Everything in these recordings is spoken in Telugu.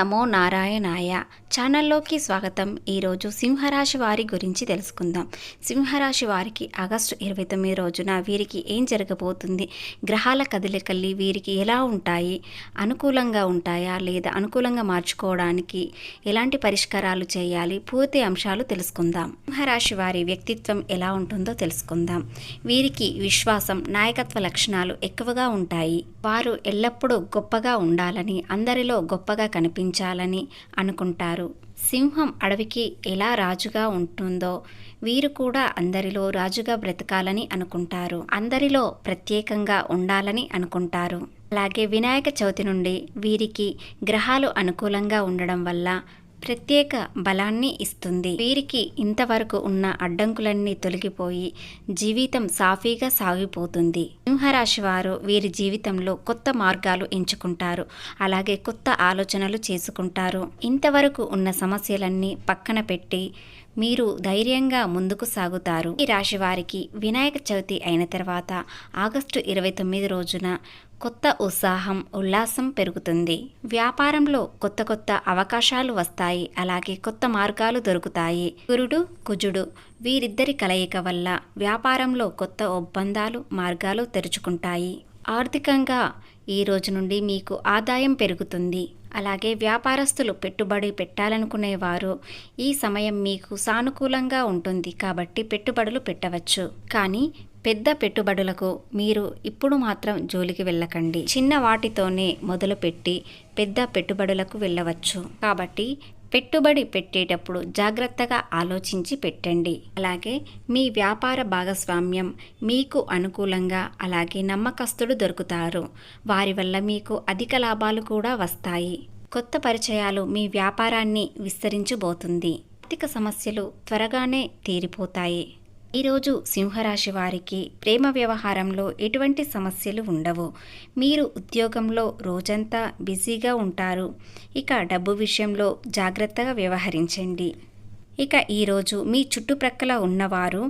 నమో నారాయణాయ. ఛానల్లోకి స్వాగతం. ఈరోజు సింహరాశి వారి గురించి తెలుసుకుందాం. సింహరాశి వారికి ఆగస్టు ఇరవై తొమ్మిది రోజున వీరికి ఏం జరగబోతుంది? గ్రహాల కదలికల్లి వీరికి ఎలా ఉంటాయి? అనుకూలంగా ఉంటాయా? లేదా అనుకూలంగా మార్చుకోవడానికి ఎలాంటి పరిష్కారాలు చేయాలి? పూర్తి అంశాలు తెలుసుకుందాం. సింహరాశి వారి వ్యక్తిత్వం ఎలా ఉంటుందో తెలుసుకుందాం. వీరికి విశ్వాసం నాయకత్వ లక్షణాలు ఎక్కువగా ఉంటాయి. వారు ఎల్లప్పుడూ గొప్పగా ఉండాలని అందరిలో గొప్పగా చూపించాలని అనుకుంటారు. సింహం అడవికి ఎలా రాజుగా ఉంటుందో వీరు కూడా అందరిలో రాజుగా బ్రతకాలని అనుకుంటారు. అందరిలో ప్రత్యేకంగా ఉండాలని అనుకుంటారు. అలాగే వినాయక చవితి నుండి వీరికి గ్రహాలు అనుకూలంగా ఉండడం వల్ల ప్రత్యేక బలాన్ని ఇస్తుంది. వీరికి ఇంతవరకు ఉన్న అడ్డంకులన్నీ తొలగిపోయి జీవితం సాఫీగా సాగిపోతుంది. సింహరాశి వారు వీరి జీవితంలో కొత్త మార్గాలు ఎంచుకుంటారు. అలాగే కొత్త ఆలోచనలు చేసుకుంటారు. ఇంతవరకు ఉన్న సమస్యలన్నీ పక్కన పెట్టి మీరు ధైర్యంగా ముందుకు సాగుతారు. ఈ రాశి వారికి వినాయక చవితి అయిన తర్వాత ఆగస్టు ఇరవై తొమ్మిది రోజున కొత్త ఉత్సాహం ఉల్లాసం పెరుగుతుంది. వ్యాపారంలో కొత్త కొత్త అవకాశాలు వస్తాయి. అలాగే కొత్త మార్గాలు దొరుకుతాయి. గురుడు కుజుడు వీరిద్దరి కలయిక వల్ల వ్యాపారంలో కొత్త ఒప్పందాలు మార్గాలు తెరుచుకుంటాయి. ఆర్థికంగా ఈ రోజు నుండి మీకు ఆదాయం పెరుగుతుంది. అలాగే వ్యాపారస్తులు పెట్టుబడి పెట్టాలనుకునేవారు. ఈ సమయం మీకు సానుకూలంగా ఉంటుంది కాబట్టి పెట్టుబడులు పెట్టవచ్చు. కానీ పెద్ద పెట్టుబడులకు మీరు ఇప్పుడు మాత్రం జోలికి వెళ్ళకండి. చిన్న వాటితోనే మొదలుపెట్టి పెద్ద పెట్టుబడులకు వెళ్ళవచ్చు. కాబట్టి పెట్టుబడి పెట్టేటప్పుడు జాగ్రత్తగా ఆలోచించి పెట్టండి. అలాగే మీ వ్యాపార భాగస్వామ్యం మీకు అనుకూలంగా అలాగే నమ్మకస్తుడు దొరుకుతారు. వారి వల్ల మీకు అధిక లాభాలు కూడా వస్తాయి. కొత్త పరిచయాలు మీ వ్యాపారాన్ని విస్తరించబోతుంది. ఆర్థిక సమస్యలు త్వరగానే తీరిపోతాయి. ఈరోజు సింహరాశి వారికి ప్రేమ వ్యవహారంలో ఎటువంటి సమస్యలు ఉండవు. మీరు ఉద్యోగంలో రోజంతా బిజీగా ఉంటారు. ఇక డబ్బు విషయంలో జాగ్రత్తగా వ్యవహరించండి. ఇక ఈరోజు మీ చుట్టుప్రక్కల ఉన్నవారు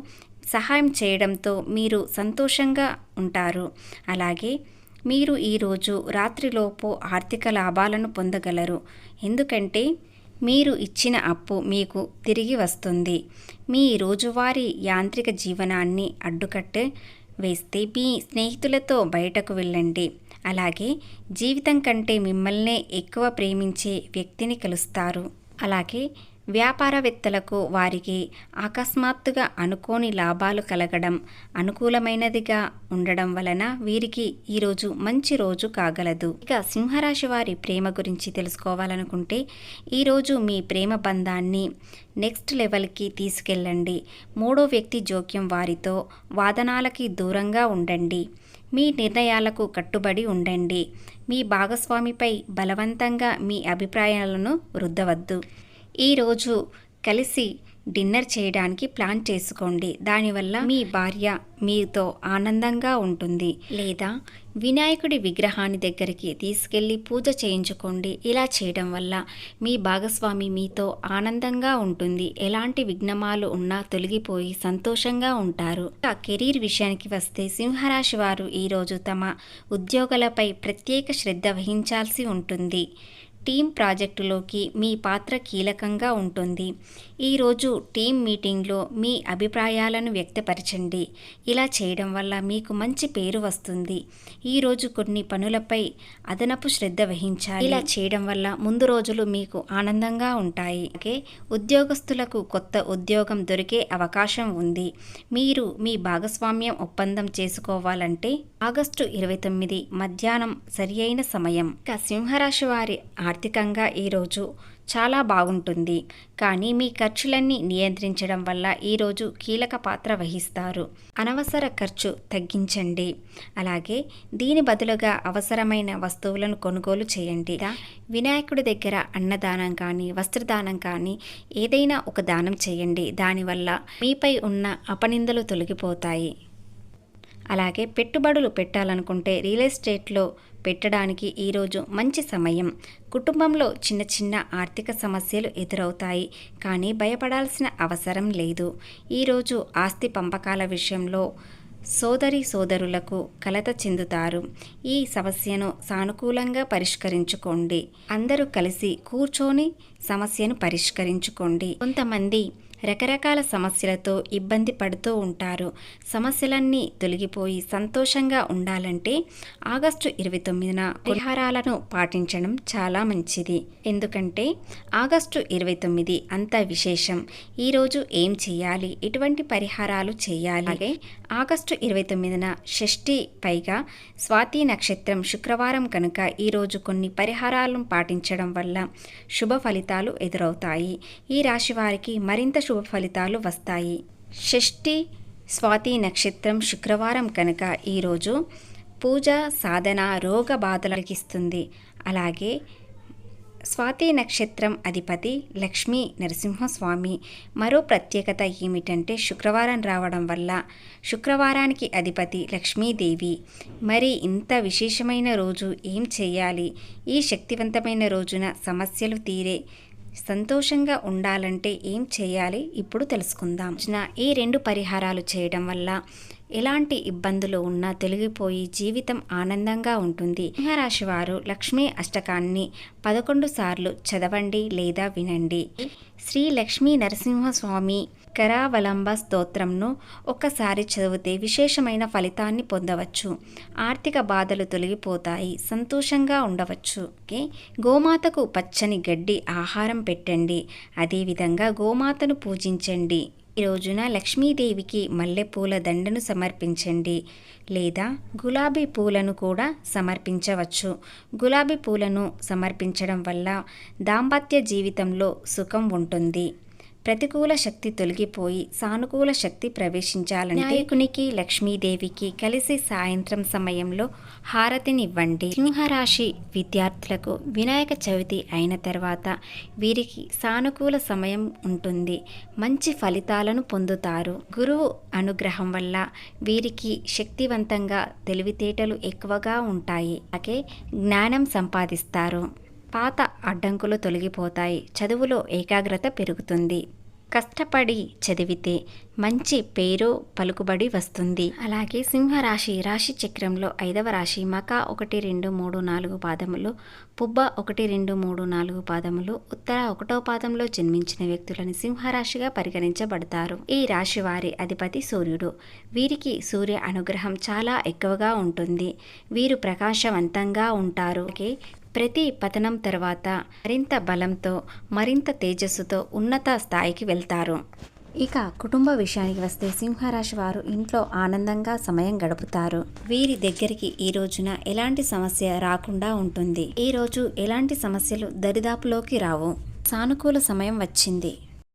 సహాయం చేయడంతో మీరు సంతోషంగా ఉంటారు. అలాగే మీరు ఈరోజు రాత్రిలోపు ఆర్థిక లాభాలను పొందగలరు. ఎందుకంటే మీరు ఇచ్చిన అప్పు మీకు తిరిగి వస్తుంది. మీ రోజువారీ యాంత్రిక జీవనాన్ని అడ్డుకట్టే వేస్తే మీ స్నేహితులతో బయటకు వెళ్ళండి. అలాగే జీవితం కంటే మిమ్మల్నే ఎక్కువ ప్రేమించే వ్యక్తిని కలుస్తారు. అలాగే వ్యాపారవేత్తలకు వారికి అకస్మాత్తుగా అనుకోని లాభాలు కలగడం అనుకూలమైనదిగా ఉండడం వలన వీరికి ఈరోజు మంచి రోజు కాగలదు. ఇక సింహరాశి వారి ప్రేమ గురించి తెలుసుకోవాలనుకుంటే ఈరోజు మీ ప్రేమ బంధాన్ని నెక్స్ట్ లెవెల్కి తీసుకెళ్ళండి. మూడో వ్యక్తి జోక్యం వారితో వాదనాలకి దూరంగా ఉండండి. మీ నిర్ణయాలకు కట్టుబడి ఉండండి. మీ భాగస్వామిపై బలవంతంగా మీ అభిప్రాయాలను రుద్దవద్దు. ఈరోజు కలిసి డిన్నర్ చేయడానికి ప్లాన్ చేసుకోండి. దానివల్ల మీ భార్య మీతో ఆనందంగా ఉంటుంది. లేదా వినాయకుడి విగ్రహాన్ని దగ్గరికి తీసుకెళ్ళి పూజ చేయించుకోండి. ఇలా చేయడం వల్ల మీ భాగస్వామి మీతో ఆనందంగా ఉంటుంది. ఎలాంటి విఘ్నమాలు ఉన్నా తొలగిపోయి సంతోషంగా ఉంటారు. ఇక కెరీర్ విషయానికి వస్తే సింహరాశి వారు ఈరోజు తమ ఉద్యోగాలపై ప్రత్యేక శ్రద్ధ వహించాల్సి ఉంటుంది. టీం ప్రాజెక్టులోకి మీ పాత్ర కీలకంగా ఉంటుంది. ఈరోజు టీం మీటింగ్లో మీ అభిప్రాయాలను వ్యక్తపరచండి. ఇలా చేయడం వల్ల మీకు మంచి పేరు వస్తుంది. ఈరోజు కొన్ని పనులపై అదనపు శ్రద్ధ వహించాలి. ఇలా చేయడం వల్ల ముందు రోజులు మీకు ఆనందంగా ఉంటాయి. అలాగే ఉద్యోగస్తులకు కొత్త ఉద్యోగం దొరికే అవకాశం ఉంది. మీరు మీ భాగస్వామ్యం ఒప్పందం చేసుకోవాలంటే ఆగస్టు ఇరవై తొమ్మిది మధ్యాహ్నం సరి అయిన సమయం. ఇక సింహరాశి వారి ఆర్థికంగా ఈరోజు చాలా బాగుంటుంది. కానీ మీ ఖర్చులన్నీ నియంత్రించడం వల్ల ఈరోజు కీలక పాత్ర వహిస్తారు. అనవసర ఖర్చు తగ్గించండి. అలాగే దీని బదులుగా అవసరమైన వస్తువులను కొనుగోలు చేయండి. వినాయకుడి దగ్గర అన్నదానం కానీ వస్త్రదానం కానీ ఏదైనా ఒక దానం చేయండి. దానివల్ల మీపై ఉన్న అపనిందలు తొలగిపోతాయి. అలాగే పెట్టుబడులు పెట్టాలనుకుంటే రియల్ ఎస్టేట్లో పెట్టడానికి ఈరోజు మంచి సమయం. కుటుంబంలో చిన్న చిన్న ఆర్థిక సమస్యలు ఎదురవుతాయి కానీ భయపడాల్సిన అవసరం లేదు. ఈరోజు ఆస్తి పంపకాల విషయంలో సోదరి సోదరులకు కలత చెందుతారు. ఈ సమస్యను సానుకూలంగా పరిష్కరించుకోండి. అందరూ కలిసి కూర్చొని సమస్యను పరిష్కరించుకోండి. కొంతమంది రకరకాల సమస్యలతో ఇబ్బంది పడుతూ ఉంటారు. సమస్యలన్నీ తొలగిపోయి సంతోషంగా ఉండాలంటే ఆగస్టు ఇరవై తొమ్మిదిన పరిహారాలను పాటించడం చాలా మంచిది. ఎందుకంటే ఆగస్టు ఇరవై తొమ్మిది అంత విశేషం. ఈరోజు ఏం చేయాలి? ఎటువంటి పరిహారాలు చేయాలి. అలాగే ఆగస్టు ఇరవై తొమ్మిదిన షష్ఠి పైగా స్వాతి నక్షత్రం శుక్రవారం కనుక ఈరోజు కొన్ని పరిహారాలను పాటించడం వల్ల శుభ ఫలితాలు ఎదురవుతాయి. ఈ రాశి వారికి మరింత శుభ ఫలితాలు వస్తాయి. షష్ఠి స్వాతి నక్షత్రం శుక్రవారం కనుక ఈరోజు పూజ సాధన రోగ బాధలకిస్తుంది అలాగే స్వాతి నక్షత్రం అధిపతి లక్ష్మీ నరసింహస్వామి. మరో ప్రత్యేకత ఏమిటంటే శుక్రవారం రావడం వల్ల శుక్రవారానికి అధిపతి లక్ష్మీదేవి. మరి ఇంత విశేషమైన రోజు ఏం చేయాలి? ఈ శక్తివంతమైన రోజున సమస్యలు తీరే సంతోషంగా ఉండాలంటే ఏం చేయాలి? ఇప్పుడు తెలుసుకుందాం. ఈ రెండు పరిహారాలు చేయడం వల్ల ఎలాంటి ఇబ్బందులు ఉన్నా తొలగిపోయి జీవితం ఆనందంగా ఉంటుంది. సింహరాశి వారు లక్ష్మీ అష్టకాన్ని పదకొండు సార్లు చదవండి లేదా వినండి. శ్రీ లక్ష్మీ నరసింహస్వామి కరావలంబ స్తోత్రంను ఒక్కసారి చదివితే విశేషమైన ఫలితాన్ని పొందవచ్చు. ఆర్థిక బాధలు తొలగిపోతాయి సంతోషంగా ఉండవచ్చు. ఓకే? గోమాతకు పచ్చని గడ్డి ఆహారం పెట్టండి. అదేవిధంగా గోమాతను పూజించండి. ఈ రోజున లక్ష్మీదేవికి మల్లెపూల దండను సమర్పించండి. లేదా గులాబీ పూలను కూడా సమర్పించవచ్చు. గులాబీ పూలను సమర్పించడం వల్ల దాంపత్య జీవితంలో సుఖం ఉంటుంది. ప్రతికూల శక్తి తొలగిపోయి సానుకూల శక్తి ప్రవేశించాలంటే నాయకునికి లక్ష్మీదేవికి కలిసి సాయంత్రం సమయంలో హారతినివ్వండి. సింహరాశి విద్యార్థులకు వినాయక చవితి అయిన తర్వాత వీరికి సానుకూల సమయం ఉంటుంది. మంచి ఫలితాలను పొందుతారు. గురువు అనుగ్రహం వల్ల వీరికి శక్తివంతంగా తెలివితేటలు ఎక్కువగా ఉంటాయి. అలాగే జ్ఞానం సంపాదిస్తారు. పాత అడ్డంకులు తొలగిపోతాయి. చదువులో ఏకాగ్రత పెరుగుతుంది. కష్టపడి చదివితే మంచి పేరు పలుకుబడి వస్తుంది. అలాగే సింహరాశి రాశి చక్రంలో ఐదవ రాశి మక ఒకటి రెండు మూడు నాలుగు పాదములు పుబ్బ ఒకటి రెండు మూడు నాలుగు పాదములు ఉత్తర ఒకటో పాదంలో జన్మించిన వ్యక్తులను సింహరాశిగా పరిగణించబడతారు. ఈ రాశి వారి అధిపతి సూర్యుడు. వీరికి సూర్య అనుగ్రహం చాలా ఎక్కువగా ఉంటుంది. వీరు ప్రకాశవంతంగా ఉంటారు. అలాగే ప్రతి పతనం తర్వాత మరింత బలంతో మరింత తేజస్సుతో ఉన్నత స్థాయికి వెళ్తారు. ఇక కుటుంబ విషయానికి వస్తే సింహరాశి వారు ఇంట్లో ఆనందంగా సమయం గడుపుతారు. వీరి దగ్గరికి ఈ రోజున ఎలాంటి సమస్య రాకుండా ఉంటుంది. ఈ రోజు ఎలాంటి సమస్యలు దరిదాపులోకి రావు. సానుకూల సమయం వచ్చింది.